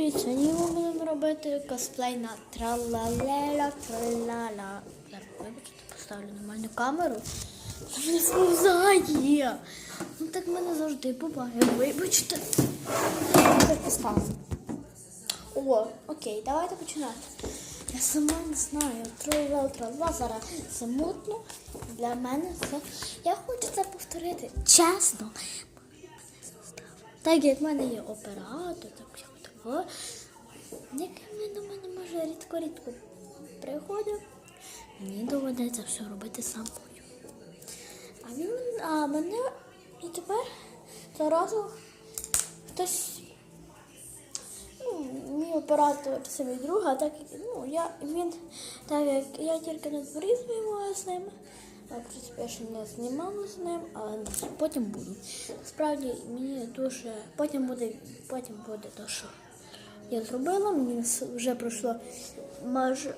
Привіт, сьогодні ми будемо робити косплей на тралалела тралала. Зараз вибачте, поставлю нормальну камеру. Та сповзає. Ну так мене завжди буває. Вибачте. Так поставлю. О, окей, давайте починати. Я сама не знаю. Тралала тралала зараз це мутно. Для мене це. Я хочу це повторити. Чесно. Так як в мене є оператор, так як того, який до мене може рідко-рідко приходить, мені доведеться все робити самою. А він а мене і тепер зразу хтось. Ну, мій оператор це мій друг, а так ну, я, він, так як я тільки на дворі знімаю з ним, а в принципі я ще не знімала з ним, але потім буду. Насправді мені дуже потім буде, потім буде те, що я зробила, мені вже пройшло майже.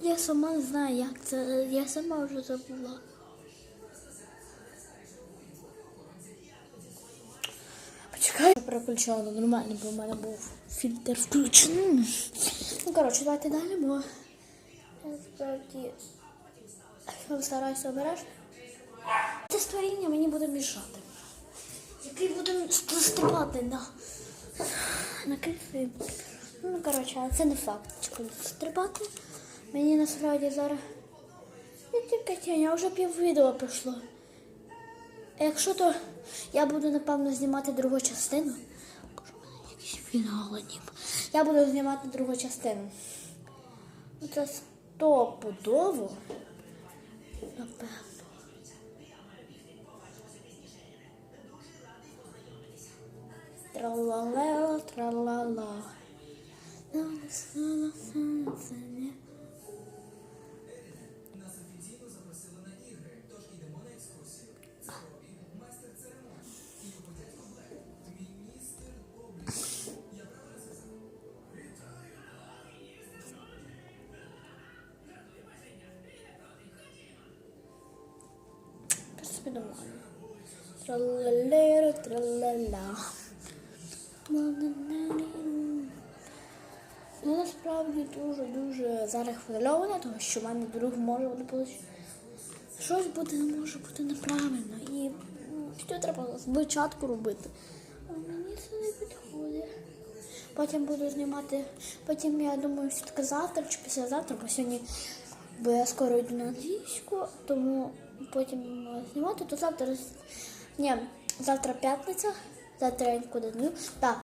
Я сама не знаю, як це. Я сама вже забула. Почекай, переключала нормально, бо в мене був фільтр включений. Ну, коротше, давайте далі, бо я стараюся обережно. Це створіння мені буде мішати. Який буде стрибати на, на криси. Ну, коротше, це не факт, коли стрибати. Мені насправді зараз. Я тільки тінь, вже пів відео пройшло. А Якщо то я буду, напевно, знімати другу частину. Я буду знімати другу частину. Ну, Це стопудово. Напевно. Тралалела, тралала. В принципі, тралала. Ну, насправді дуже-дуже зараз хвильована, тому що в мене друг може получити. Щось буде, може бути неправильно. І що треба спочатку робити. А мені це не підходить. Потім буду знімати, потім я думаю, все таки завтра чи післязавтра, бо сьогодні, бо я скоро йду на англійську, тому потім знімати, то завтра. Ні, завтра п'ятниця, нікуди не йду. Так,